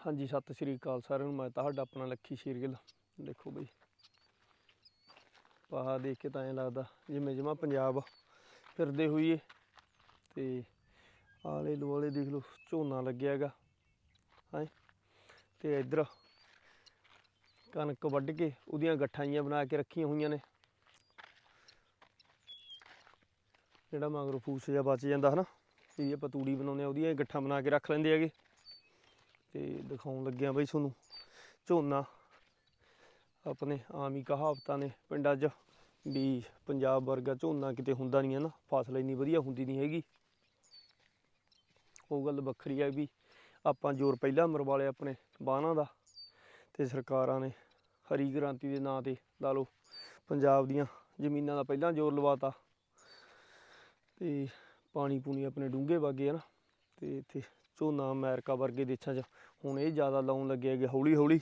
ਹਾਂਜੀ, ਸਤਿ ਸ੍ਰੀ ਅਕਾਲ ਸਾਰਿਆਂ ਨੂੰ। ਮੈਂ ਤੁਹਾਡਾ ਆਪਣਾ ਲੱਖੀ ਸ਼ੇਰਗਿੱਲ। ਦੇਖੋ ਬਈ ਪਹਾ ਦੇਖ ਕੇ ਤਾਂ ਐਂ ਲੱਗਦਾ, ਜਿਵੇਂ ਜਮਾ ਪੰਜਾਬ ਫਿਰਦੇ ਹੋਈਏ। ਤੇ ਆਲੇ ਦੁਆਲੇ ਦੇਖ ਲਓ, ਝੋਨਾ ਲੱਗਿਆ ਹੈਗਾ, ਹੈ। ਤੇ ਇੱਧਰ ਕਣਕ ਵੱਢ ਕੇ ਉਹਦੀਆਂ ਗੱਠਾਈਆਂ ਬਣਾ ਕੇ ਰੱਖੀਆਂ ਹੋਈਆਂ ਨੇ। ਜਿਹੜਾ ਮਗਰੋਂ ਫੂਸ ਜਿਹਾ ਬਚ ਜਾਂਦਾ ਹਨਾ, ਇਹ ਆਪਾਂ ਤੂੜੀ ਬਣਾਉਂਦੇ ਆ ਉਹਦੀਆਂ ਗੱਠਾਂ ਬਣਾ ਕੇ ਰੱਖ ਲੈਂਦੇ ਹੈਗੇ। ਤੇ ਦਿਖਾਉਣ ਲੱਗਿਆ ਬਈ ਤੁਹਾਨੂੰ ਝੋਨਾ। ਆਪਣੇ ਆਮ ਹੀ ਕਹਾਵਤਾਂ ਨੇ ਪਿੰਡਾਂ 'ਚ ਵੀ ਪੰਜਾਬ ਵਰਗਾ ਝੋਨਾ ਕਿਤੇ ਹੁੰਦਾ ਨਹੀਂ ਹੈ ਨਾ, ਫਸਲ ਇੰਨੀ ਵਧੀਆ ਹੁੰਦੀ ਨਹੀਂ ਹੈਗੀ। ਉਹ ਗੱਲ ਵੱਖਰੀ ਹੈ ਵੀ ਆਪਾਂ ਜ਼ੋਰ ਪਹਿਲਾਂ ਮਰਵਾ ਲਿਆ ਆਪਣੇ ਬਾਣਾ ਦਾ ਤੇ ਸਰਕਾਰਾਂ ਨੇ ਹਰੀ ਕ੍ਰਾਂਤੀ ਦੇ ਨਾਂ ਤੇ ਲਾ ਲਓ ਪੰਜਾਬ ਦੀਆਂ ਜ਼ਮੀਨਾਂ ਦਾ ਪਹਿਲਾਂ ਜ਼ੋਰ ਲਵਾਤਾ। ਤੇ ਪਾਣੀ ਪੂਣੀ ਆਪਣੇ ਡੂੰਘੇ ਵਾਗੇ ਹਨ ਤੇ ਇੱਥੇ ਝੋਨਾ ਅਮਰੀਕਾ ਵਰਗੇ ਦੇਸ਼ਾਂ 'ਚ ਹੁਣ ਇਹ ਜ਼ਿਆਦਾ ਲਾਉਣ ਲੱਗੇ ਹੈਗੇ ਹੌਲੀ ਹੌਲੀ।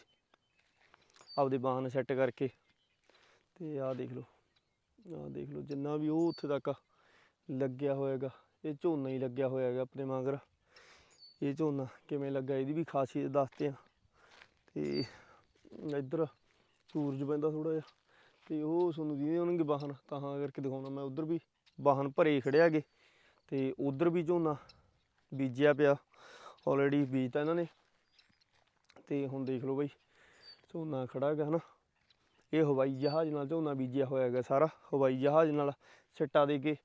ਆਪਦੇ ਵਾਹਨ ਸੈੱਟ ਕਰਕੇ। ਤੇ ਆਹ ਦੇਖ ਲਓ, ਆਹ ਦੇਖ ਲਓ ਜਿੰਨਾ ਵੀ ਉਹ ਉੱਥੇ ਤੱਕ ਲੱਗਿਆ ਹੋਏਗਾ, ਇਹ ਝੋਨਾ ਹੀ ਲੱਗਿਆ ਹੋਇਆ ਹੈਗਾ ਆਪਣੇ ਮਗਰ ਇਹ ਝੋਨਾ ਕਿਵੇਂ ਲੱਗਾ ਇਹਦੀ ਵੀ ਖਾਸੀਅਤ ਦੱਸਦੇ ਆ ਤੇ ਇੱਧਰ ਸੂਰਜ ਪੈਂਦਾ ਥੋੜਾ ਜਿਹਾ, ਤੇ ਉਹ ਤੁਹਾਨੂੰ ਜਿਹਦੇ ਹੋਣਗੇ ਵਾਹਨ, ਤਾਂ ਕਰਕੇ ਦਿਖਾਉਣਾ। ਮੈਂ ਉਧਰ ਵੀ ਵਾਹਨ ਭਰੇ ਖੜੇ ਹੈਗੇ, ਤੇ ਉਧਰ ਵੀ ਝੋਨਾ ਬੀਜਿਆ ਪਿਆ। ਆਲਰੇਡੀ ਬੀਜਤਾ ਇਹਨਾਂ ਨੇ। ਤੇ ਹੁਣ ਦੇਖ ਲਓ ਬਈ, ਝੋਨਾ ਖੜਾ ਹੈਗਾ ਹਨਾ। ਇਹ ਹਵਾਈ ਜਹਾਜ਼ ਨਾਲ ਝੋਨਾ ਬੀਜਿਆ ਹੋਇਆ ਹੈਗਾ ਸਾਰਾ, ਹਵਾਈ ਜਹਾਜ਼ ਨਾਲ ਛੱਟਾ ਦੇ ਕੇ।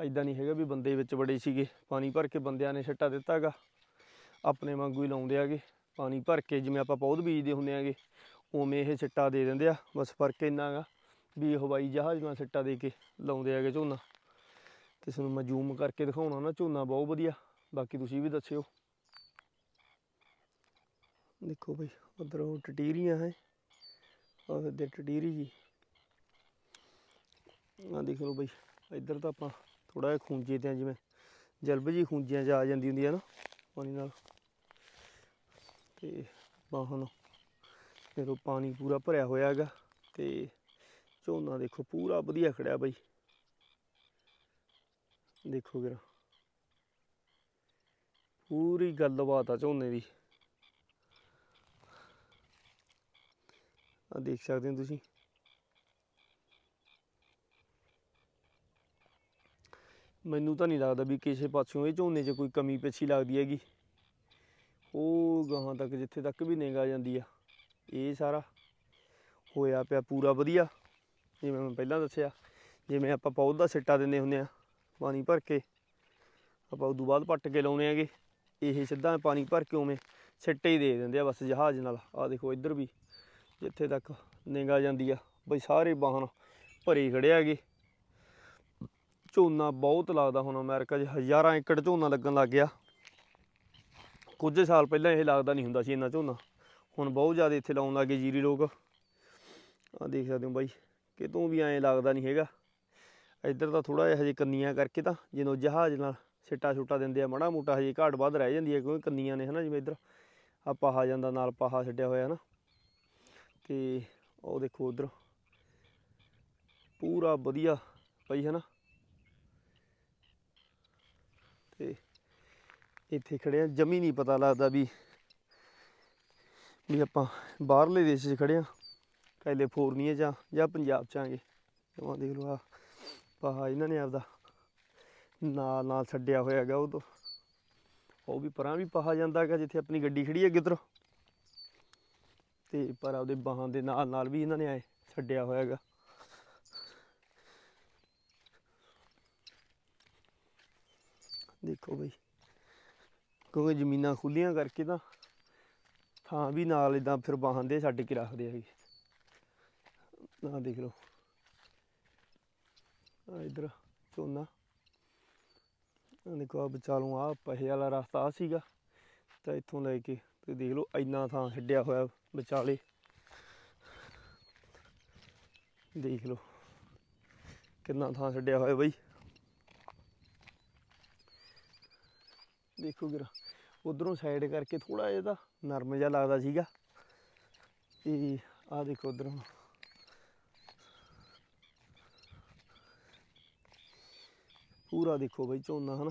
ਐਦਾਂ ਨਹੀਂ ਹੈਗਾ ਵੀ ਬੰਦੇ ਵਿੱਚ ਬੜੇ ਸੀਗੇ, ਪਾਣੀ ਭਰ ਕੇ ਬੰਦਿਆਂ ਨੇ ਛੱਟਾ ਦਿੱਤਾ ਹੈਗਾ। ਆਪਣੇ ਵਾਂਗੂ ਹੀ ਲਾਉਂਦੇ ਆਗੇ ਪਾਣੀ ਭਰ ਕੇ ਜਿਵੇਂ ਆਪਾਂ ਪੌਦ ਬੀਜਦੇ ਹੁੰਦੇ ਆਗੇ ਉਵੇਂ ਇਹ ਛੱਟਾ ਦੇ ਦਿੰਦੇ ਆ, ਬਸ ਫ਼ਰਕ ਇੰਨਾ ਹੈਗਾ ਵੀ ਇਹ ਹਵਾਈ ਜਹਾਜ਼ ਨਾਲ ਛੱਟਾ ਦੇ ਕੇ ਲਾਉਂਦੇ ਆਗੇ ਝੋਨਾ। ਤੇ ਤੁਹਾਨੂੰ ਮੈਂ ਜ਼ੂਮ ਕਰਕੇ ਦਿਖਾਉਣਾ ਨਾ, ਝੋਨਾ ਬਹੁਤ ਵਧੀਆ। ਬਾਕੀ ਤੁਸੀਂ ਵੀ ਦੱਸਿਓ। ਦੇਖੋ ਬਈ, ਉਧਰ ਉਹ ਟਟੀਰੀਆਂ ਹੈ। ਆਹ ਇੱਧਰ ਟਟੀਰੀ ਜੀ। ਆ ਦੇਖ ਲਓ ਬਈ, ਇੱਧਰ ਤਾਂ ਆਪਾਂ ਥੋੜਾ ਜਿਹਾ ਖੂੰਜੇ ਤੇ ਜਿਵੇਂ ਜਲਬ ਜੀ ਖੂੰਜਿਆਂ 'ਚ ਆ ਜਾਂਦੀ ਹੁੰਦੀ ਹੈ ਨਾ, ਪਾਣੀ ਨਾਲ। ਤੇ ਬਾਹਨ ਜਦੋਂ ਪਾਣੀ ਪੂਰਾ ਭਰਿਆ ਹੋਇਆ ਹੈਗਾ, ਤੇ ਝੋਨਾ ਦੇਖੋ ਪੂਰਾ ਵਧੀਆ ਖੜਿਆ ਬਈ। ਦੇਖੋ ਜਰਾ। ਪੂਰੀ ਗੱਲਬਾਤ ਆ ਝੋਨੇ ਦੀ। ਆ ਦੇਖ ਸਕਦੇ ਹੋ ਤੁਸੀਂ। ਮੈਨੂੰ ਤਾਂ ਨਹੀਂ ਲੱਗਦਾ ਵੀ ਕਿਸੇ ਪਾਸਿਓਂ ਇਹ ਝੋਨੇ 'ਚ ਕੋਈ ਕਮੀ ਪੇਛੀ ਲੱਗਦੀ ਹੈਗੀ। ਉਹ ਗਾਹਾਂ ਤੱਕ ਜਿੱਥੇ ਤੱਕ ਵੀ ਨਿਗਾ ਜਾਂਦੀ ਆ, ਇਹ ਸਾਰਾ ਹੋਇਆ ਪਿਆ ਪੂਰਾ ਵਧੀਆ। ਜਿਵੇਂ ਮੈਂ ਪਹਿਲਾਂ ਦੱਸਿਆ, ਜਿਵੇਂ ਆਪਾਂ ਪੌਦ ਦਾ ਸਿੱਟਾ ਦਿੰਦੇ ਹੁੰਦੇ ਆ, ਪਾਣੀ ਭਰ ਕੇ, ਆਪਾਂ ਉਦੋਂ ਬਾਅਦ ਪੱਟ ਕੇ ਲਾਉਨੇ ਆਗੇ ਇਹ ਸਿੱਧਾ ਪਾਣੀ ਭਰ ਕੇ ਉਵੇਂ ਸਿੱਟੇ ਹੀ ਦੇ ਦਿੰਦੇ ਆ ਬਸ ਜਹਾਜ਼ ਨਾਲ। ਆ ਦੇਖੋ ਇੱਧਰ ਵੀ ਜਿੱਥੇ ਤੱਕ ਨਿਗਾ ਜਾਂਦੀ ਆ, ਬਈ ਸਾਰੇ ਵਾਹਨ ਭਰੇ ਖੜੇ ਹੈਗੇ। ਝੋਨਾ ਬਹੁਤ ਲੱਗਦਾ ਹੁਣ ਅਮਰੀਕਾ 'ਚ, ਹਜ਼ਾਰਾਂ ਏਕੜ ਝੋਨਾ ਲੱਗਣ ਲੱਗ ਗਿਆ। ਕੁਝ ਸਾਲ ਪਹਿਲਾਂ ਇਹ ਲੱਗਦਾ ਨਹੀਂ ਹੁੰਦਾ ਸੀ ਇੰਨਾ ਝੋਨਾ। ਹੁਣ ਬਹੁਤ ਜ਼ਿਆਦਾ ਇੱਥੇ ਲਾਉਣ ਲੱਗੇ ਜੀਰੀ ਲੋਕ। ਆ ਦੇਖ ਸਕਦੇ ਹੋ ਬਾਈ, ਕਿਤੋਂ ਵੀ ਐਂ ਲੱਗਦਾ ਨਹੀਂ ਹੈਗਾ। ਇੱਧਰ ਤਾਂ ਥੋੜਾ ਜਿਹਾ ਹਜੇ ਕੰਨੀਆਂ ਕਰਕੇ ਤਾਂ ਜਦੋਂ ਜਹਾਜ਼ ਨਾਲ ਸਿੱਟਾ ਛੁੱਟਾ ਦਿੰਦੇ ਆ, ਮੜਾ ਮੋਟਾ ਹਜੇ ਘਾਟ ਵੱਧ ਰਹਿ ਜਾਂਦੀ ਹੈ, ਕਿਉਂਕਿ ਕੰਨੀਆਂ ਨੇ ਹਨਾ, ਜਿਵੇਂ ਇੱਧਰ ਆ ਪਾਹਾ ਜਾਂਦਾ, ਨਾਲ ਪਾਹਾ ਛੱਡਿਆ ਹੋਇਆ ਹਨਾ। ਤੇ ਉਹ ਦੇਖੋ ਉਧਰ, ਪੂਰਾ ਵਧੀਆ ਪਈ ਹੈ ਨਾ ਤੇ ਇੱਥੇ ਖੜੇ ਆ, ਜਮੀ ਨਹੀਂ ਪਤਾ ਲੱਗਦਾ ਵੀ ਵੀ ਆਪਾਂ ਬਾਹਰਲੇ ਦੇਸ਼ 'ਚ ਖੜੇ ਆ ਕੈਲੀਫੋਰਨੀਆ 'ਚ ਆ ਜਾਂ ਪੰਜਾਬ 'ਚ ਆਂਗੇ। ਜਮਾਂ ਦੇਖ ਲਓ ਆ ਪਹਾ ਇਹਨਾਂ ਨੇ ਆਪਦਾ। ਨਾਲ ਨਾਲ ਛੱਡਿਆ ਹੋਇਆ ਹੈਗਾ ਉਹ ਤੋਂ। ਉਹ ਵੀ ਪਰਾਂ ਵੀ ਪਹਾ ਜਾਂਦਾ ਹੈਗਾ ਜਿੱਥੇ ਆਪਣੀ ਗੱਡੀ ਖੜੀ ਹੈਗੀ ਕਿਧਰ ਤੇ ਪਰ ਆਪਦੇ ਬਾਹਾਂ ਦੇ ਨਾਲ ਨਾਲ ਵੀ ਇਹਨਾਂ ਨੇ ਆਏ ਛੱਡਿਆ ਹੋਇਆ ਹੈਗਾ। ਦੇਖੋ ਬਈ, ਕਿਉਂਕਿ ਜ਼ਮੀਨਾਂ ਖੁੱਲੀਆਂ ਕਰਕੇ ਤਾਂ ਥਾਂ ਵੀ ਨਾਲ ਇਦਾਂ ਫਿਰ ਬਾਹਾਂ ਦੇ ਛੱਡ ਕੇ ਰੱਖਦੇ ਹੈਗੇ ਆਹ ਦੇਖ ਲਓ। ਆ ਇਧਰ ਝੋਨਾ। ਦੇਖੋ ਆ ਵਿਚਾਲੋਂ ਆ ਪਹੇ ਵਾਲਾ ਰਸਤਾ ਆ ਸੀਗਾ, ਤਾਂ ਇੱਥੋਂ ਲੈ ਕੇ ਤੇ ਦੇਖ ਲਓ ਇੰਨਾ ਥਾਂ ਛੱਡਿਆ ਹੋਇਆ ਵਿਚਾਲੇ। ਦੇਖ ਲਓ ਕਿੰਨਾ ਥਾਂ ਛੱਡਿਆ ਹੋਇਆ ਬਈ। ਦੇਖੋ ਜਰਾ ਉਧਰੋਂ ਸਾਈਡ ਕਰਕੇ ਥੋੜਾ ਜਿਹਾ ਤਾਂ ਨਰਮ ਜਿਹਾ ਲੱਗਦਾ ਸੀਗਾ। ਤੇ ਆਹ ਦੇਖੋ ਉਧਰੋਂ। ਪੂਰਾ ਦੇਖੋ ਬਾਈ ਝੋਨਾ, ਹਨਾ?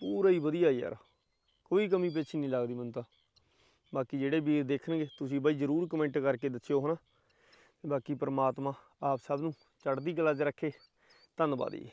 ਪੂਰਾ ਹੀ ਵਧੀਆ ਯਾਰ। ਕੋਈ ਕਮੀ ਪੇਛੀ ਨਹੀਂ ਲੱਗਦੀ ਮੈਨੂੰ ਤਾਂ। ਬਾਕੀ ਜਿਹੜੇ ਵੀਰ ਦੇਖਣਗੇ, ਤੁਸੀਂ ਬਾਈ ਜਰੂਰ ਕਮੈਂਟ ਕਰਕੇ ਦੱਸਿਓ, ਹਨਾ? ਤੇ ਬਾਕੀ ਪ੍ਰਮਾਤਮਾ ਆਪ ਸਭ ਨੂੰ ਚੜ੍ਹਦੀ ਕਲਾ 'ਚ ਰੱਖੇ। ਧੰਨਵਾਦ ਜੀ।